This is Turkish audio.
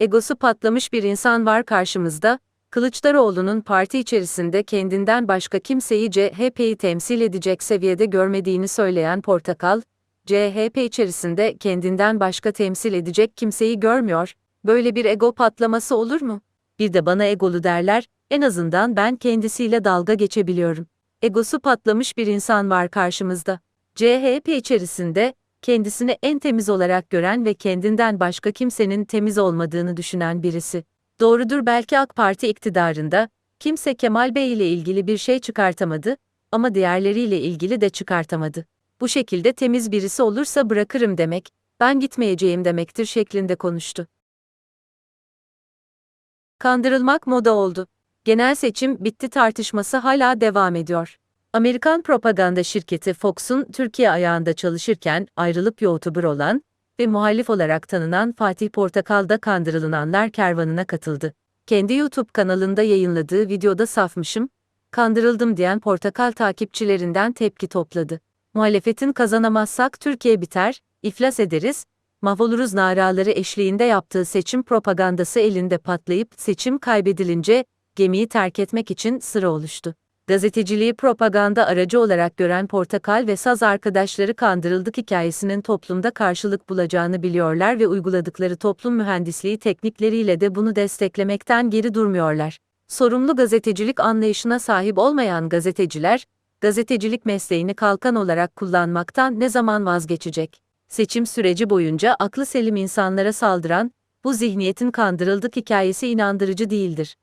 Egosu patlamış bir insan var karşımızda. Kılıçdaroğlu'nun parti içerisinde kendinden başka kimseyi CHP'yi temsil edecek seviyede görmediğini söyleyen Portakal, CHP içerisinde kendinden başka temsil edecek kimseyi görmüyor. Böyle bir ego patlaması olur mu? Bir de bana egolu derler, en azından ben kendisiyle dalga geçebiliyorum. Egosu patlamış bir insan var karşımızda. CHP içerisinde kendisini en temiz olarak gören ve kendinden başka kimsenin temiz olmadığını düşünen birisi. Doğrudur belki AK Parti iktidarında kimse Kemal Bey ile ilgili bir şey çıkartamadı ama diğerleriyle ilgili de çıkartamadı. Bu şekilde temiz birisi olursa bırakırım demek, ben gitmeyeceğim demektir şeklinde konuştu. Kandırılmak moda oldu. Genel seçim bitti tartışması hala devam ediyor. Amerikan propaganda şirketi Fox'un Türkiye ayağında çalışırken ayrılıp YouTuber olan ve muhalif olarak tanınan Fatih Portakal da kandırılanlar kervanına katıldı. Kendi YouTube kanalında yayınladığı videoda safmışım, kandırıldım diyen Portakal takipçilerinden tepki topladı. Muhalefetin kazanamazsak Türkiye biter, iflas ederiz, mahvoluruz naraları eşliğinde yaptığı seçim propagandası elinde patlayıp seçim kaybedilince gemiyi terk etmek için sıra oluştu. Gazeteciliği propaganda aracı olarak gören Portakal ve Saz arkadaşları kandırıldık hikayesinin toplumda karşılık bulacağını biliyorlar ve uyguladıkları toplum mühendisliği teknikleriyle de bunu desteklemekten geri durmuyorlar. Sorumlu gazetecilik anlayışına sahip olmayan gazeteciler, gazetecilik mesleğini kalkan olarak kullanmaktan ne zaman vazgeçecek? Seçim süreci boyunca aklı selim insanlara saldıran, bu zihniyetin kandırıldık hikayesi inandırıcı değildir.